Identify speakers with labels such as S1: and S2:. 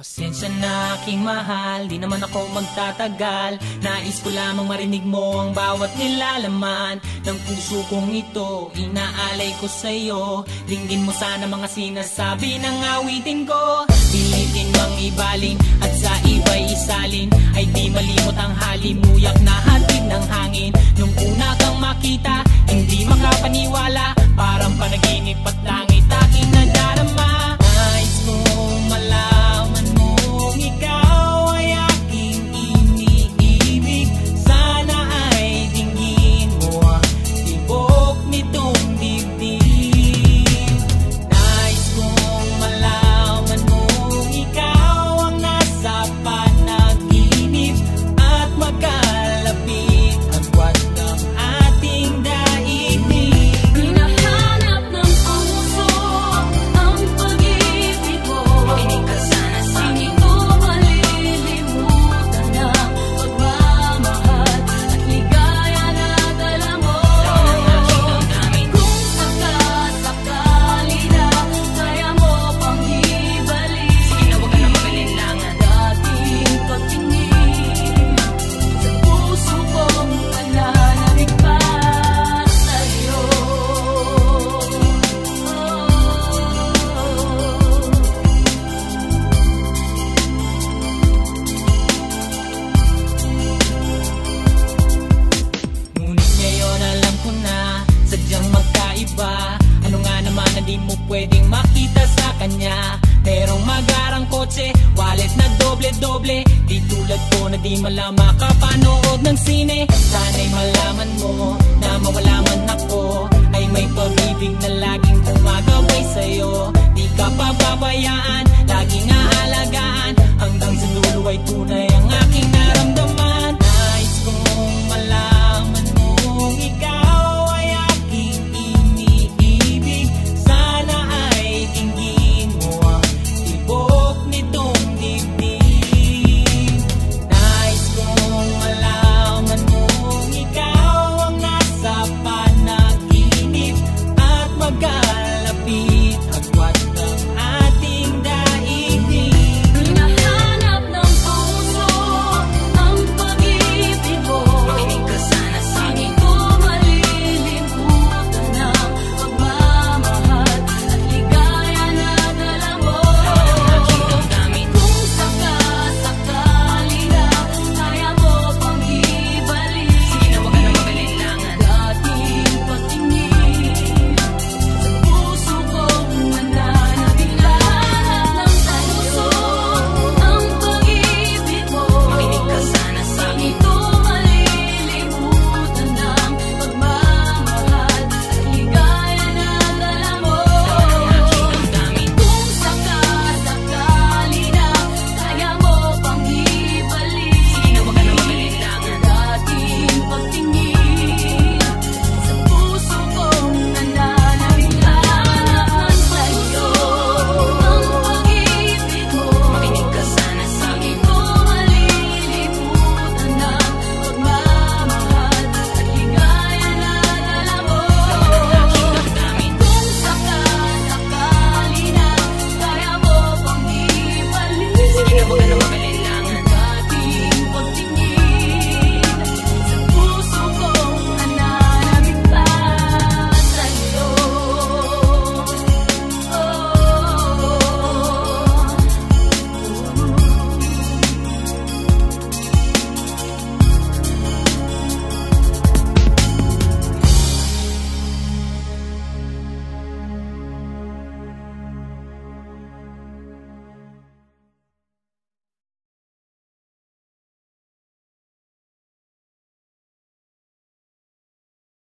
S1: Pasensya na aking mahal, di naman ako magtatagal. Nais ko lamang marinig mo ang bawat nilalaman Ng puso kong ito, inaalay ko sa'yo Dinggin mo sana mga sinasabi ng awitin ko. Pilitin mang ibaling at sa iba'y isalin. Ay di malimot ang halimuyak na hatid ng hangin. Nung una kang makita, kanya. Merong magarang kotse Wallet na doble-doble. Di tulad ko na di malam makapanood ng sine. Sana'y malaman mo Na mawala man ako. Ay may pag-ibig na laging gumagaway sa'yo. Di ka pababayaan Laging aalagaan. Hanggang sa dulo ay tunay